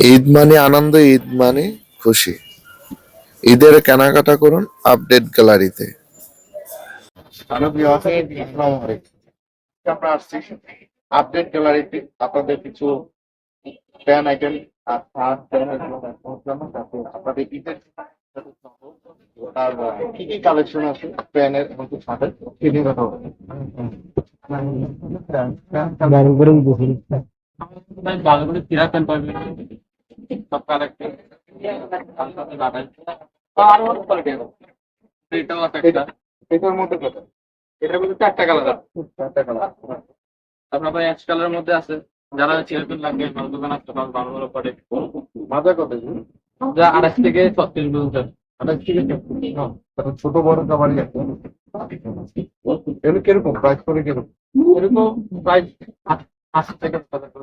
ঈদ মানে আনন্দ ঈদ মানে খুশি। ঈদের কেনাকাটা করুন আপডেট গ্যালারিতে। আমরা আসছি। আপডেট গ্যালারিতে আপনাদের কিছু ফ্যান আইটেম আপনাদের ঈদের আর কি কি কালেকশন আছে ফ্যানের এবং সেদিন কথা হবে ভালো করে ফিরা প্যান্ট পাবেন সব কালেক্টর আর ওর কোয়ালিটি এটাও একটা। এটার মধ্যে কত? এটার মধ্যে চারটা কালার আছে। চারটা কালার তারপর আবার অ্যাশ কালারের মধ্যে আছে। যারা ছেলেদের লাগবে ভালো দোকান আসতে পারবে ভালো ভালো পড়ে মাজা কত যা আড়াইশ থেকে ছত্রিশ পর্যন্ত। হ্যাঁ, ছোট বড় কাবারই আছে। এগুলো কীরকম? প্রাইস করে কীরকম? এরকম প্রায় আশি থেকে পঁচাত্তর।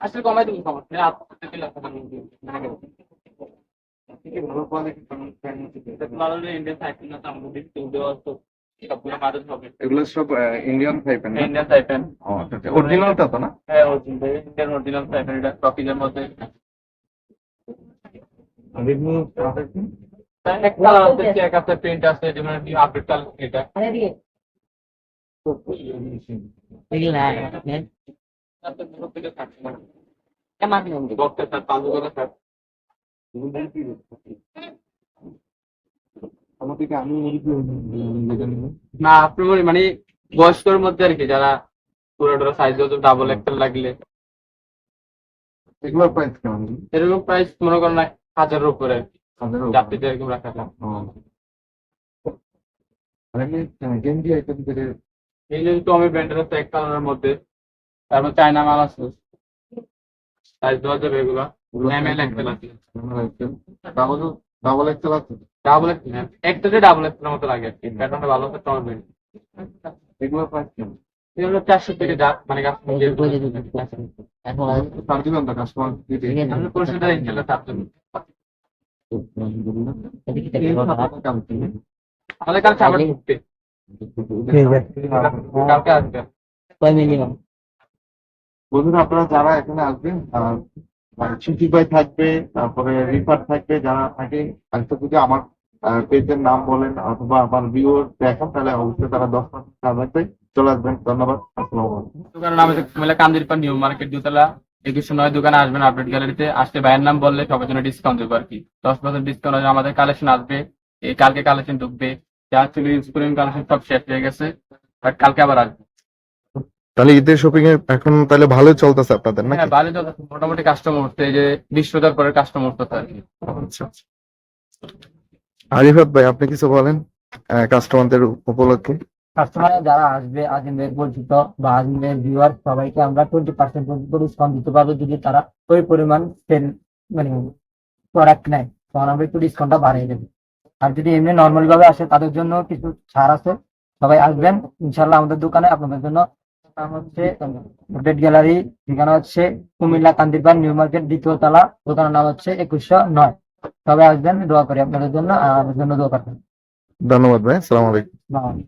আসলে কমাই দেবো সমস্যা নেই আপনার ভালো ভালো ইন্ডিয়ান সাইকেল না আমাদের দেওয়া তো সবগুলো হবে এগুলো সব ইন্ডিয়ান টাইপের না ইন্ডিয়ান সাইকেল অরিজিনালটা তো না? ইন্ডিয়ান অরিজিনাল সাইকেল এটা টকিজের মধ্যে। রেডমি এক কালার আছে চেক আছে প্রিন্ট আছে যেমন আপডেট এটা। আমি না আপনি মানে বয়স্কর মধ্যে আর কি যারা পুরোটা সাইজ হতো ডাবল একটা লাগলে। এগুলোর প্রাইস কেমন? এরকম প্রাইস মনে করেন না হাজারের উপরে। যাত্রীদের এরকম রাখা যায়। গেঞ্জি আইটেম থেকে এই যে টমি ব্র্যান্ডের আছে এক কালারের মধ্যে। তারপর চায়না মাল আছে। সাইজ দেওয়া যাবে এগুলো। এম এল একটা লাগবে ডাবল ডাবল এক্সেল আছে? ডাবল একটাতে ডাবল মতো লাগে প্যাটার্নটা ভালো আছে টমি ব্র্যান্ড এগুলোর প্রাইস কেমন? এগুলো চারশো থেকে মানে তার দিবেন তো কাস্টমার দিতে। পরিষদটা ইনশাল্লাহ চারজন আমাদের কাছে আবার ঢুকতে কালকে আসবে। বন্ধুরা আপনারা যারা এখানে আসবেন আর ছুটি ভাই থাকবে তারপরে রিফার থাকবে যারা থাকে যদি আমার পেজের নাম বলেন অথবা আমার ভিউ দেখেন তাহলে অবশ্যই তারা দশ পার্সেন্ট ছাড় রাখবে চলে আসবেন ধন্যবাদ আসসালামু আলাইকুম। দোকানের নাম হচ্ছে কুমিল্লা কান্দিরপাড় নিউ মার্কেট দুতলা। একুশশো নয় দোকানে আসবেন আপডেট গ্যালারিতে আসলে ভাইয়ের নাম বললে সবার জন্য ডিসকাউন্ট দেবো আর কি। দশ পার্সেন্ট ডিসকাউন্ট আমাদের কালেকশন আসবে। এই কালকে কালেকশন ঢুকবে। যা ছিল ইউজ কালেকশন সব শেষ হয়ে গেছে। বাট কালকে আবার আসবে। তাহলে ঈদের শপিং এ এখন তাহলে ভালোই চলতেছে আপনাদের নাকি? হ্যাঁ ভালো চলছে মোটামুটি কাস্টমার উঠছে এই যে বিশ হাজার পরে কাস্টমার উঠতে আর কি। আচ্ছা আচ্ছা। আরিফাত ভাই আপনি কিছু বলেন কাস্টমারদের উপলক্ষে? কাস্টমার যারা আসবে আজিমের পরিচিত বা আজিমের ভিউয়ার সবাইকে আমরা টোয়েন্টি পার্সেন্ট পর্যন্ত ডিসকাউন্ট দিতে পারব যদি তারা ওই পরিমাণ সেল মানে প্রোডাক্ট নেয়। তখন আমরা একটু ডিসকাউন্টটা বাড়িয়ে দেবো। আর যদি এমনি নর্মাল ভাবে আসে তাদের জন্য কিছু ছাড় আছে সবাই আসবেন। ইনশাল্লাহ আমাদের দোকানে আপনাদের জন্য নাম হচ্ছে আপডেট গ্যালারি ঠিকানা হচ্ছে কুমিল্লা কান্দিরপান নিউ মার্কেট দ্বিতীয় তলা দোকানের নাম হচ্ছে একুশশো নয়। সবাই আসবেন দোয়া করি আপনাদের জন্য আর আমাদের জন্য দোয়া করবেন। ধন্যবাদ ভাই সালাম আলাইকুম। বাংলাদেশ